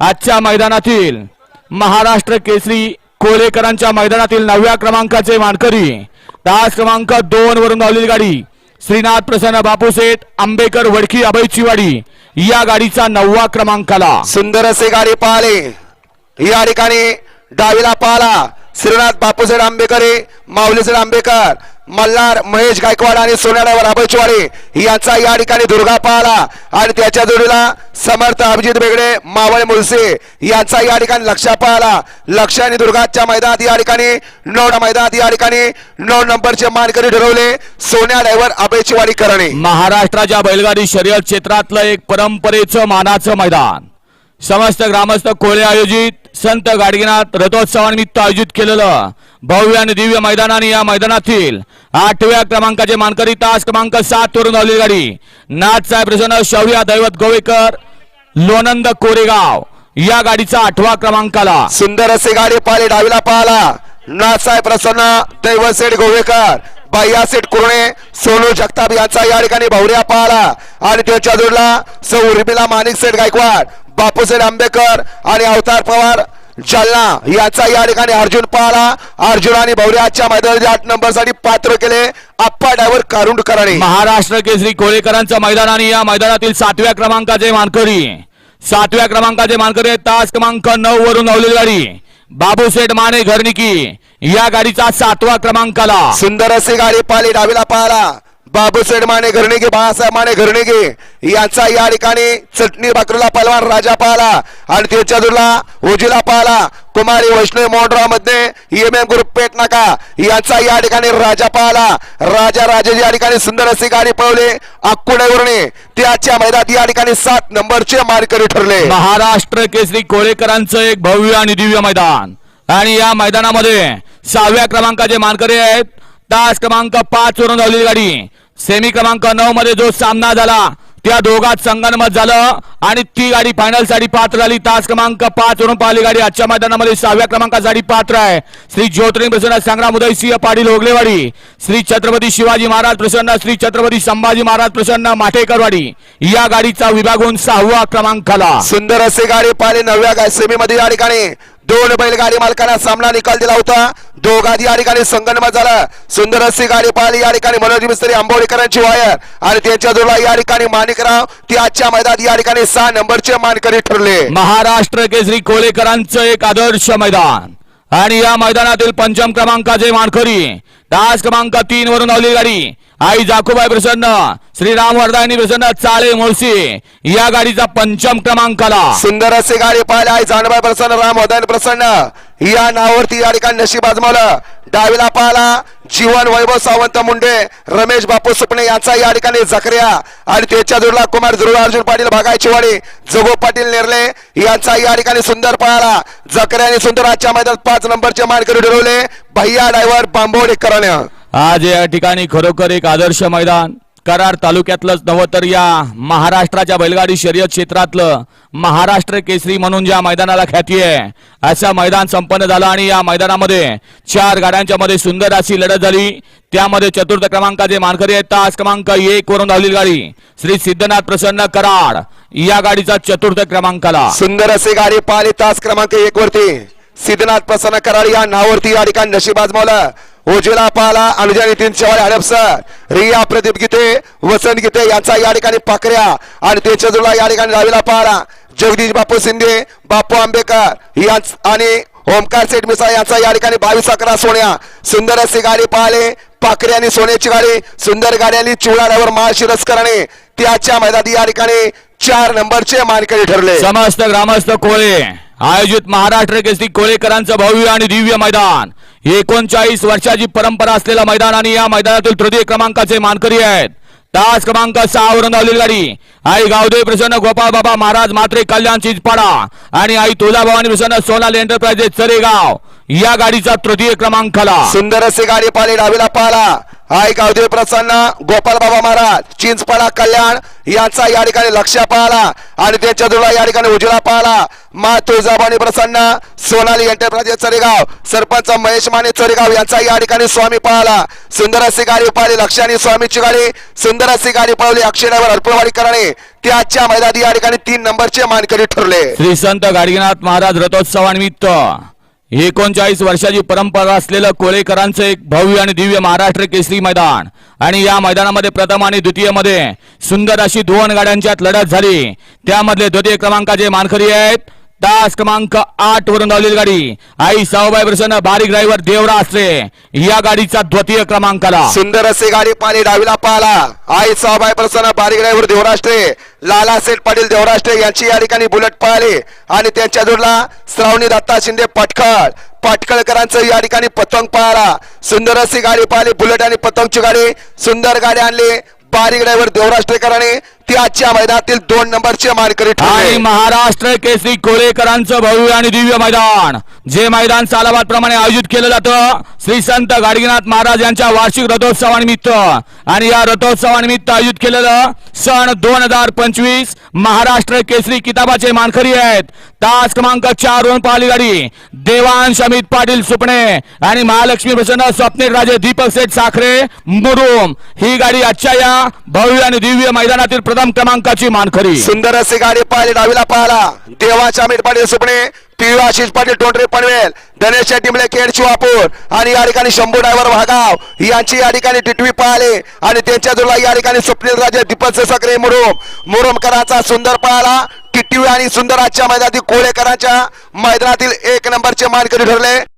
आजच्या मैदानातील महाराष्ट्र केसरी कोलेकरांच्या मैदानातील नवव्या क्रमांकाचे मानकरी. तास क्रमांक दोन वरून धावलेली गाडी. श्रीनाथ प्रसन्न बापूसेठ आंबेकर वडकी अभय चिवाडी या गाडीचा नववा क्रमांकाला. सुंदर असे गाडी पाहले. या ठिकाणी डावीला पाहला. श्रीनाथ बापूसाहेब आंबेकरे माऊलीसेठ आंबेकर. मल्हार महेश गायकवाड आणि सोन्याडावर अभयचवाडे यांचा या ठिकाणी दुर्गा पाहला. आणि त्याच्या जोडीला समर्थ अभिजित बेगडे मावळ मुळसे यांचा या ठिकाणी लक्ष पाहला. लक्ष आणि दुर्गाच्या मैदानात या ठिकाणी नोड मैदानात या ठिकाणी नोड नंबरचे मानकरी ठरवले. सोन्या ड्रायव्हर अभयचवाडी करणे. महाराष्ट्राच्या बैलगाडी शर्यत क्षेत्रातलं एक परंपरेचं मानाचं मैदान. समस्त ग्रामस्थ कोळे आयोजित संत गाडगिनाथ रथोत्सवानिमित्त आयोजित केलेलं भव्य आणि दिव्य मैदानाने या मैदानातील आठव्या क्रमांकाचे मानकरी तास क्रमांक सात वरून धावली गाडी. नाथसाहेब प्रसन्न शौर्या दैवत गोवेकर लोनंद कोरेगाव या गाडीचा आठवा क्रमांकाला. सुंदर असे गाडी पाहिले डावीला पाहला नाथसाहेब प्रसन्न दैवत सेठ गोवेकर बाह्यासेठ कुरणे सोनू जगताप यांचा या ठिकाणी भवऱ्या पाहला आणि त्याच्या जोडला सौ उर्मिला माणिक सेठ गायकवाड. बापूसेठ आंबेकर आणि अवतार पवार जालना याचा या ठिकाणी अर्जुन पाहला अर्जुन आणि भवऱ्याच्या मैदानात आठ नंबरसाठी पात्र केले. आप्पा ड्रायव्हर कारुंड करणे महाराष्ट्र केसरी कोळेकरांचं मैदान आणि या मैदानातील सातव्या क्रमांकाचे मानकरी. सातव्या क्रमांकाचे मानकरी तास क्रमांक नऊ वरून धावलेली गाडी. बाबूसेठ माने घरनिकी. या गाडीचा सातवा क्रमांकाला. सुंदर अशी गाडी पाहिली डावीला पाहला बाबूसेठ माने घरणेगे बाळासाहेब माने घरणेगे यांचा या ठिकाणी चटणी भाकरीला पलवान राजा पाहला आणि त्याच्यादूरला ओजीला पाहला. कुमारी वैष्णव मोहनरावमध्ये एम एम ग्रुप पेट नाका. यांचा या ठिकाणी राजा पाहला. राजा राजे या ठिकाणी सुंदर असे गाडी पळवले. अक्कुडेवरणे त्याच्या मैदानात या ठिकाणी सात नंबरचे मारकरी ठरले. महाराष्ट्र केसरी कोळेकरांचं एक भव्य आणि दिव्य मैदान. आणि या मैदानामध्ये सहाव्या क्रमांकाचे मानकरी आहेत. तास क्रमांक पाच वरून धावलेली गाडी. सेमी क्रमांक नऊ मध्ये जो सामना झाला त्या दोघात संगणमत झालं आणि ती गाडी फायनलसाठी पात्र झाली. तास क्रमांक पाच वरून पाहिली गाडी. आजच्या मैदानामध्ये सहाव्या क्रमांकासाठी पात्र आहे. श्री ज्योतिर्लिंग प्रसन्न संग्राम उदयसिंह पाटील ओगलेवाडी. श्री छत्रपती शिवाजी महाराज प्रसन्न श्री छत्रपती संभाजी महाराज प्रसन्न माठेकरवाडी या गाडीचा विभाग होऊन सहावा क्रमांकाला सुंदर असे गाडी पाहिले नवव्या सेमीमध्ये या ठिकाणी. दोन बैलगाडी मालकांना सामना निकाल दिला होता. दोघाधी या ठिकाणी संगणमत झाला. सुंदर अशी गाडी पाहिली. या ठिकाणी मनोज मिस्त्री आंबोडेकरांची वायर आणि त्यांच्या जोडला या ठिकाणी माणिकराव ती आजच्या मैदानात या ठिकाणी सहा नंबरचे मानकरी ठरले. महाराष्ट्र केसरी कोळेकरांचं एक आदर्श मैदान. आणि या मैदानातील पंचम क्रमांकाचे मानकरी तास क्रमांक तीन वरून धावली गाडी. आई जाकुबाई प्रसन्न श्रीराम वर्धानी प्रसन्न चाळे मुळशी या गाडीचा पंचम क्रमांकाला सुंदर अशी गाडी पाहिली आई जानबाई प्रसन्न राम प्रसन्न. या नावावरती या ठिकाणी नशीब आजमावलं. डावीला पाहिला जीवन वैभव सावंत मुंडे रमेश बापू सुपणे यांचा या ठिकाणी जखऱ्या आणि त्याच्या जोडला कुमार दुर्गा अर्जुन पाटील भागायचीवाडी जगो पाटील नेरले यांचा या ठिकाणी सुंदर पाहला जखऱ्या आणि सुंदर आजच्या मैदानात पाच नंबरचे मानकरी ठरवले. भैया डायव्हर बांबोडे करण्या आज या ठिकाणी खरोखर एक आदर्श मैदान. कराड तालुक्यातलंच नवं तर या महाराष्ट्राच्या बैलगाडी शर्यत क्षेत्रातलं महाराष्ट्र केसरी म्हणून ज्या मैदानाला ख्याती आहे असं मैदान संपन्न झालं आणि या मैदानामध्ये चार गाड्यांच्या मध्ये सुंदर अशी लढत झाली. त्यामध्ये चतुर्थ क्रमांकाचे मानकरी आहेत. तास क्रमांक एक वरून धावलेली गाडी. श्री सिद्धनाथ प्रसन्न कराड या गाडीचा चतुर्थ क्रमांकाला. सुंदर अशी गाडी पाहिली. तास क्रमांक एक वरती सिद्धनाथ प्रसन्न कराड या नावावरती या ठिकाणी नशीब आजमावला. उजवीला पाला अनुजा नितीन चव्हाण हडपसर रिया प्रदीप गीते वसंत गीते यांचा या ठिकाणी पाकऱ्या. आणि त्याच्या जुळला या ठिकाणी डावीला पाला जगदीश बापू शिंदे बापू आंबेकर यांच आणि ओमकार सेठ मिसा यांचा या ठिकाणी बावीस अकरा सोन्या. सुंदर असे गाडी पाहिले पाकरे आणि सोन्याची गाडी. सुंदर गाड्यांनी चिवडाड्यावर माळशिरस करणे. त्याच्या मैदानी या ठिकाणी चार नंबरचे मानकरी ठरले. समस्त ग्रामस्थ कोळे. आयोजित महाराष्ट्र केसरी कोळेकरांचं भव्य आणि दिव्य मैदान. एकोणचाळीस वर्षाची परंपरा असलेलं मैदान आणि या मैदानातील तृतीय क्रमांकाचे मानकरी आहेत. तास क्रमांक सहा वरून धावलेली गाडी. आई गावदेव प्रसन्न गोपाळ बाबा महाराज मात्रे कल्याण चिंचपाडा आणि आई तुळजाभवानी प्रसन्न सोनाल एंटरप्राइजेस चरेगाव. या गाडीचा तृतीय क्रमांकाला सुंदर असे गाडी पाहिले डावीला पाहिला आई गावदेव प्रसन्न गोपाल बाबा महाराज चिंचपाडा कल्याण यांचा या ठिकाणी लक्ष पाहला आणि त्यांच्या जोडला या ठिकाणी उजळा पाहला. मा तुळजाभवानी प्रसन्न सोनाली एंटरप्राइजेस चरेगाव सरपंच महेश माने चरेगाव यांचा या ठिकाणी स्वामी पाहला. सुंदर अशी गाडी पाहिली लक्षाने स्वामीची गाडी. सुंदर अशी गाडी पाहिली अक्षय अल्पवाडी करणे. ते आजच्या मैदानी या ठिकाणी तीन नंबरचे मानकरी ठरले. श्री संत महाराज रथोत्सवानिमित्त. एकोणचाळीस वर्षाची परंपरा असलेलं कोळेकरांचं एक भव्य आणि दिव्य महाराष्ट्र केसरी मैदान. आणि या मैदानामध्ये प्रथम आणि द्वितीयमध्ये सुंदर अशी दोन गाड्यांच्यात लढत झाली. त्यामधले द्वितीय क्रमांकाचे मानकरी आहेत तास क्रमांक आठ वरून धावलेली गाडी. आई साहूबाई प्रसन्न बारीक ड्रायव्हर देवरा असते या गाडीचा द्वितीय क्रमांकाला. सुंदर असे गाडी पाणी डावीला पाहला आई साहूबाई प्रसन्न बारीक ड्रायव्हर देवराष्ट्रे लाला सेठ पाटील देवराष्ट्रे यांची या ठिकाणी बुलेट पळाली. आणि त्यांच्या जोडला श्रावणी दत्ता शिंदे पटकळ. पाटकळकरांचं या ठिकाणी पतंग पळाला. सुंदर अशी गाडी पाहिली बुलेट आणि पतंगची गाडी. सुंदर गाडी आणली. बारीक ड्रायव्हर देवराष्ट्रेकरांनी ती आजच्या मैदानातील दोन नंबरचे मानकरी आणि ठरले महाराष्ट्र केसरी कोळेकरांचं भव्य आणि दिव्य मैदान जे मैदान सालाबाद प्रमाणे आयोजित केलं जातं श्री संत गाडगीनाथ महाराज यांच्या वार्षिक रथोत्सवानिमित्त. आणि या रथोत्सवानिमित्त आयोजित केलेलं सन दोन हजार पंचवीस महाराष्ट्र केसरी किताबाचे मानकरी आहेत. तास क्रमांक चार वरून पाहिली गाडी देवांश अमित पाटील सुपणे आणि महालक्ष्मी प्रसन्न स्वप्नील राजे दीपक सेठ साखरे मुरुम. ही गाडी आजच्या या भव्य आणि दिव्य मैदानातील प्रथम क्रमांकाची मानखरी सुंदर असे गाडी पाहिली डावीला पाहिला देवाच्या अमित पाटील सुपणे पी आशिष पाटील टोंडरे पनवेल गणेश टिमले केड शिवापूर. आणि या ठिकाणी शंभू ड्रायव्हर भागाव यांची या ठिकाणी टिटवी पाहिले आणि त्यांच्या जोडला या ठिकाणी स्वप्नील राजे दीपक सकरे मुरुम. मुरुमकरांचा सुंदर पाहला टिटवी आणि सुंदर आजच्या मैदानातील कोळेकरांच्या मैदानातील एक नंबरचे मानकरी ठरले.